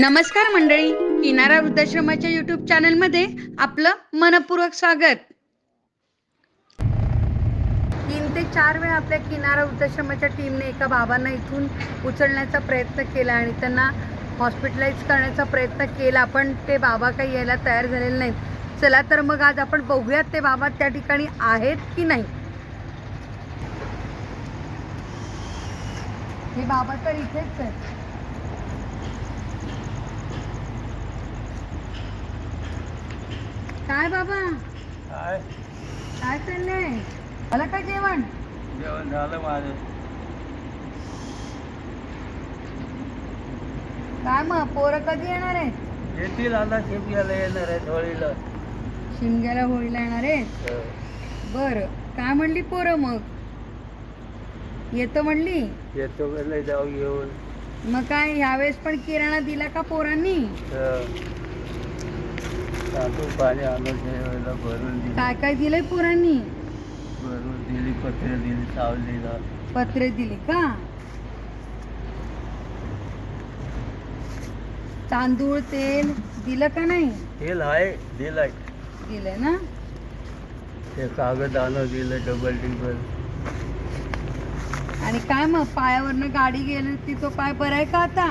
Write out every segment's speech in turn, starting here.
नमस्कार मंडळी किनारा वृद्धाश्रमाच्या युट्यूब चॅनलमध्ये आपलं मनपूर्वक स्वागत. तीन ते चार वेळा आपल्या किनारा वृद्धाश्रमाच्या टीमने एका बाबांना इथून उचलण्याचा प्रयत्न केला आणि त्यांना हॉस्पिटलाइज करण्याचा प्रयत्न केला पण ते बाबा काही यायला तयार झालेले नाहीत. चला तर मग आज आपण बघूयात ते बाबा त्या ठिकाणी आहेत की नाही. हे बाबा तर इथेच आहेत. काय बाबा? काय? काय चाललंय? मला काय जेवण? जेवण झालं माझं. काय मग पोरं कधी येणार आहेत? येतील आता शिमग्याला येणार आहे होळीला. शिमग्याला होळीला येणार आहेत? बर. काय म्हणली पोरं मग? येतो म्हणली? येतो जाऊ घेऊन. मग काय ह्यावेळेस पण किराणा दिला का पोरांनी? तांदूळ पाणी आणून ठेवायला भरून दिली. काय काय दिलंय पोरांनी? भरून दिली पत्रे दिली सावलीला पत्रे दिली का? तांदूळ तेल दिलं का नाही? तेल आहे दिलाय. दिलंय ना? ते कागद आणून दिलं डबल टिबल आणि काय मग पायावरनं गाडी गेली ती तो पाय बरा आहे का आता?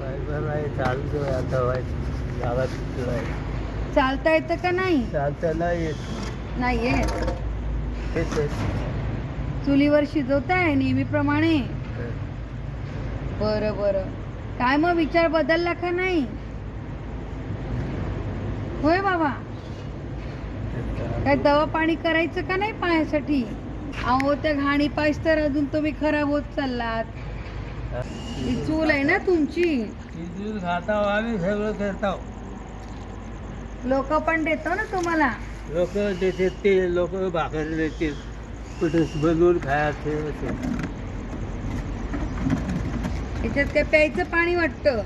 पायबर आहे चालतो आता वाय गावात आहे चालता येतं का नाही? चालता नाही येत. नाही येत. तेच आहे. चुलीवर शिजवताय नेहमीप्रमाणे? बरं बरं. काय मग विचार बदलला का नाही? होय बाबा. काय दवा पाणी करायचं का नाही पायासाठी? अहो त्या घाणी पायस तर अजून तुम्ही खराब होत चाललात. ही. चूल आहे ना तुमची? आम्ही सगळं करताव लोक पण देतो ना तुम्हाला लोक देतात ते लोक भाकर देतील कुठे बनवून खायचं असं. याच्यात काय प्यायचं पाणी वाटतं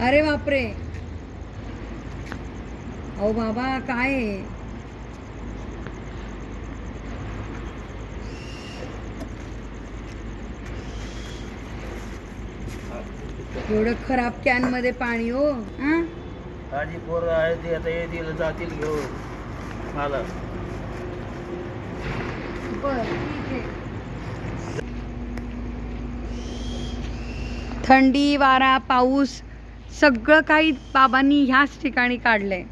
अरे बापरे अहो बाबा काय आहे? एवढं खराब कॅनमध्ये पाणी हो हा? माझी पोरं आहे ती आता येतील जातील घेऊन. मला. थंडी वारा पाऊस सगळं काही बाबांनी ह्याच ठिकाणी काढलंय.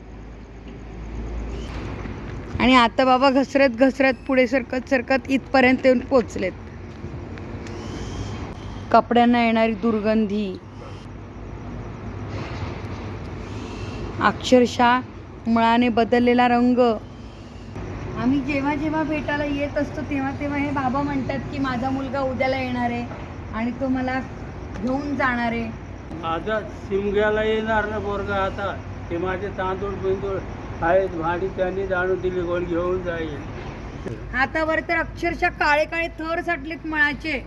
आणि आता बाबा घसरत घसरत पुढे सरकत सरकत इथपर्यंत येऊन पोचलेत. कपड्यांना येणारी दुर्गंधी अक्षरशः मुळाने बदललेला रंग. आम्ही जेव्हा जेव्हा भेटायला येत असतो तेव्हा तेव्हा हे बाबा म्हणतात की माझा मुलगा उद्याला येणार आहे आणि तो मला घेऊन जाणार आहे. आता शिमग्याला येणार ना पोरगा आता. ते माझे तांदूळ बिंदूळ आहेत भाडी त्यांनी जाणून दिली कोण घेऊन जाईल. हातावर तर अक्षरशः काळे काळे थर साठलेत मळाचे.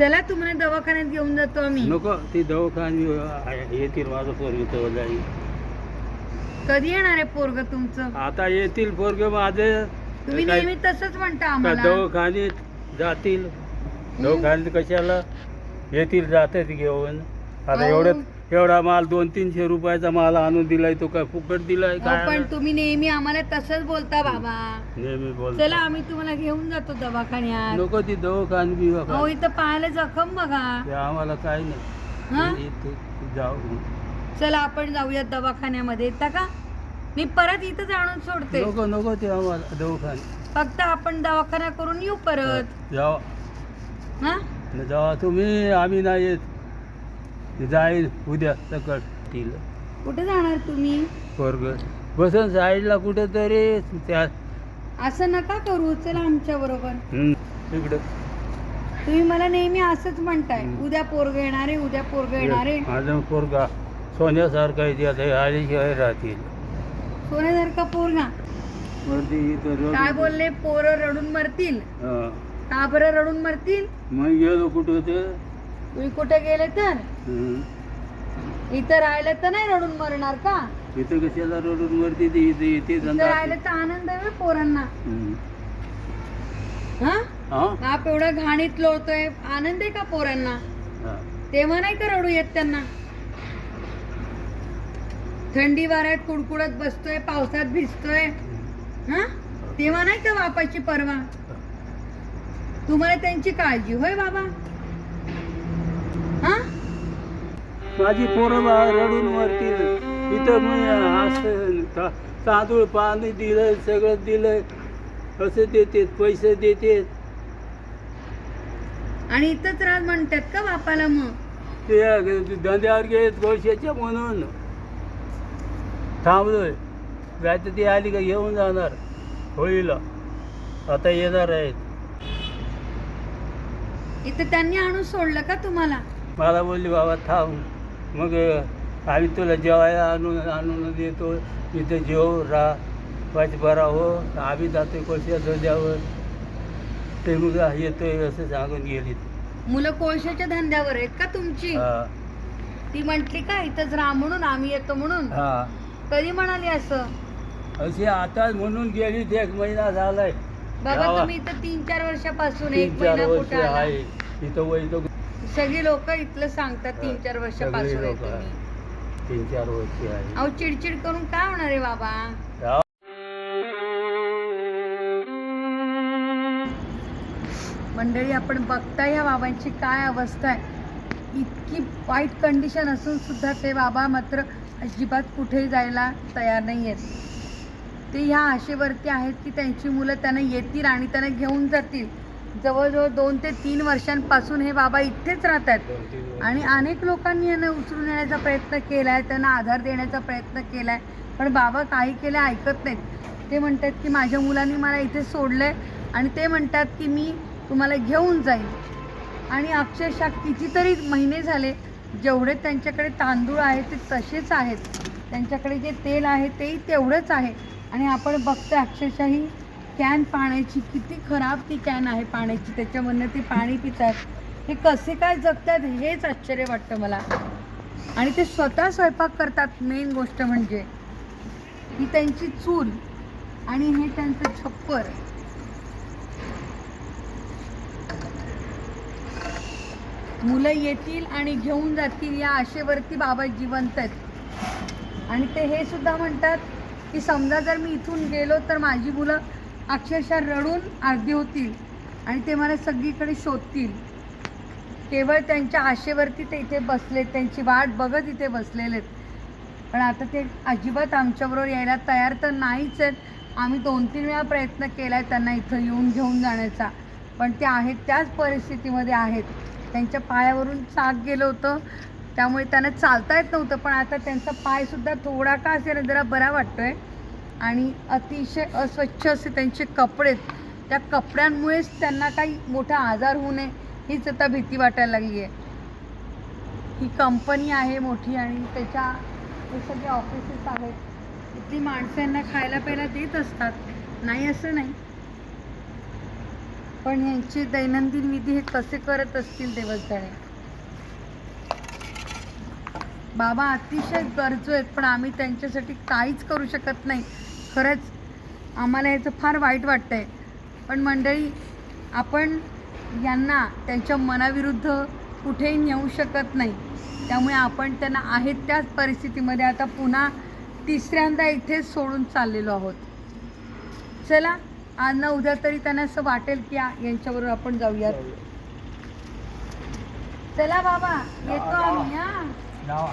चला तुम्हाला दवाखान्यात घेऊन जातो आम्ही. नको ती दवाखानी येतील माझं पोरगी जाईल. कधी येणार आहे पोरग तुमचं? आता येतील पोरगे माझे. तुम्ही काय- नेहमी तसंच म्हणता का आम्हाला. दवाखान्यात जातील. दवाखान्यात कशाला? येतील जातात घेऊन. आता अहो. एवढं माल दोन तीनशे रुपयाचा माल आणून दिलाय तो काय फुकट दिलाय अहो, काय पण तुम्ही नेहमी आम्हाला तसंच बोलता बाबा. नेहमी बोल चला आम्ही तुम्हाला घेऊन जातो दवाखान्यात. नको ती दवाखान बी अहो बघा इथं पाहायला जखम बघा. आम्हाला काय हा? नाही इथे जाऊ. चला आपण जाऊया दवाखान्यामध्ये. येता का? मी परत इथंच आणून सोडते. नको नको ते आम्हाला दवाखान फक्त आपण दवाखाना करून येऊ परत. जावा हा? जावा तुम्ही आम्ही नाही येत. जाईल उद्या सकाळ. तिला. कुठे जाणार तुम्ही? पोरग. बसन साईडला कुठे तरी त्या असं नका करू चला आमच्या बरोबर. हम्म, इकडं. तुम्ही मला नेहमी असंच म्हणताय हम्म. उद्या पोरग येणारे उद्या पोरग येणारे माझं पोरगा सोन्यासारखा आहे ते आता आल्याशिवाय राहतील. सोन्यासारखा पोरगा. वरती इथं रोड- काय बोलले? पोरं रडून मरतील. हा. का बरं रडून मरतील? मग गेलो कुठं ते तुम्ही कुठे गेले तर. इथं राहिलं तर नाही रडून मरणार का? इथं कशाला रोडून वरती ते? इथे इथं धंदा राहिलं तर आनंद आहे बे पोरांना. हम्म. हा? हा? बाप एवढा घाणीत लोळतोय. आनंद आहे का पोरांना? हा. तेव्हा नाही का रडू येत त्यांना? थंडी वाऱ्यात कुडकुडत बसतोय पावसात भिजतोय. हा? तेव्हा नाही का बापाची परवा? तुम्हाला त्यांची काळजी होय बाबा. हा? माझी पोरं बा रडून मरतील. इथं मी असं ता- तांदूळ पाणी दिलं सगळं दिलं असं देते पैसे देते आणि इथंच राज म्हणतात का बापाला मग? ते धंद्यावर गेलेत गोष्याच्या म्हणून. थांबलोय. नाही ती आली का घेऊन जाणार होळीला. आता येणार आहेत. इथं त्यांनी आणून सोडलं का तुम्हाला? मला बोलली बाबा थांब. मग आम्ही तुला जेवायला आणून आणून देतो. इथे जेव राहा. पाच बरा हो. आम्ही जातोय कोणत्या धंद्यावर. ते मग येतोय असं सांगून गेली. मुलं कोळशाच्या धंद्यावर आहेत का तुमची? हा. ती म्हंटली का इथंच राहा म्हणून आम्ही येतो म्हणून? हा. कधी म्हणाली असं? अशी आता म्हणून गेली ते एक महिना झालाय. बाबा गावा- तुम्ही इथं तीन चार वर्षापासून तीन एक चार महिना वर्ष कुठे आला? आहे. इथं वैद्य सगळी लोक इथलं सांगतात तीन चार वर्षापासून तीन चार वर्ष आहे. अहो चिडचिड करून काय होणार आहे बाबा. मंडळी आपण बघता या बाबांची काय अवस्था आहे. इतकी वाईट कंडिशन असून सुद्धा ते बाबा मात्र अजिबात कुठेही जायला तयार नाही आहेत. ते ह्या आशेवरती आहेत की त्यांची मुलं त्यांना येतील आणि त्यांना घेऊन जातील. जवळजवळ दोन ते तीन वर्षांपासून हे बाबा इथेच राहतात आणि अनेक लोकांनी यांना उचलून येण्याचा प्रयत्न केला आहे त्यांना आधार देण्याचा प्रयत्न केला आहे पण बाबा काही केलं ऐकत नाहीत. ते म्हणतात की माझ्या मुलांनी मला इथे सोडलं आहे आणि ते म्हणतात की मी तुम्हाला घेऊन जाईल आणि अक्षरशः कितीतरी महिने झाले जेवढे त्यांच्याकडे तांदूळ आहेत ते तसेच आहेत. त्यांच्याकडे जे तेल आहे तेही तेवढंच आहे. आणि आपण बघतो अक्षरशः ही कॅन पाण्याची किती खराब ती कॅन आहे पाण्याची त्याच्यामधनं ते पाणी पितात. हे कसे काय जगतात हेच आश्चर्य वाटतं मला. आणि ते स्वतः स्वयंपाक करतात मेन गोष्ट म्हणजे. ही त्यांची चूल आणि हे त्यांचं छप्पर. मुलं येतील आणि घेऊन जातील या आशेवरती बाबा जिवंत आहेत. आणि ते हे सुद्धा म्हणतात की समजा जर मी इथून गेलो तर माझी मुलं अक्षरशः रडून अर्धी होतील आणि ते मला सगळीकडे शोधतील. केवळ त्यांच्या आशेवरती ते इथे बसलेत त्यांची वाट बघत इथे बसलेले आहेत पण आता ते अजिबात आमच्याबरोबर यायला तयार तर नाहीच आहेत. आम्ही दोन तीन वेळा प्रयत्न केला आहे त्यांना इथं येऊन घेऊन जाण्याचा. पण ते आहेत त्याच परिस्थितीमध्ये आहेत. त्यांच्या पायावरून चाक गेलं होतं. त्यामुळे त्यांना चालता येत नव्हतं. पण आता त्यांचा पायसुद्धा थोडा का असेल जरा बरा वाटतो आहे आणि अतिशय अस्वच्छ असे त्यांचे कपडे आहेत. त्या कपड्यांमुळेच त्यांना काही मोठा आजार होऊ नये हीच आता भीती वाटायला लागली आहे. ही कंपनी आहे मोठी आणि त्याच्या हे सगळे ऑफिसेस आहेत. इथली माणसं यांना खायला प्यायला देत असतात. नाही असं नाही. पण यांचे दैनंदिन विधी हे कसे करत असतील देवच बाबा अतिशय गरजू आहेत पण आम्ही त्यांच्यासाठी काहीच करू शकत नाही. खरंच आम्हाला याचं फार वाईट वाटतंय. पण मंडळी आपण यांना त्यांच्या मनाविरुद्ध कुठेही नेऊ शकत नाही. त्यामुळे आपण त्यांना आहेत त्याच परिस्थितीमध्ये आता पुन्हा तिसऱ्यांदा इथेच सोडून चाललेलो आहोत. चला आज ना उद्या तरी त्यांना असं वाटेल की यांच्याबरोबर आपण जाऊयात. चला बाबा येतो आम्ही हा.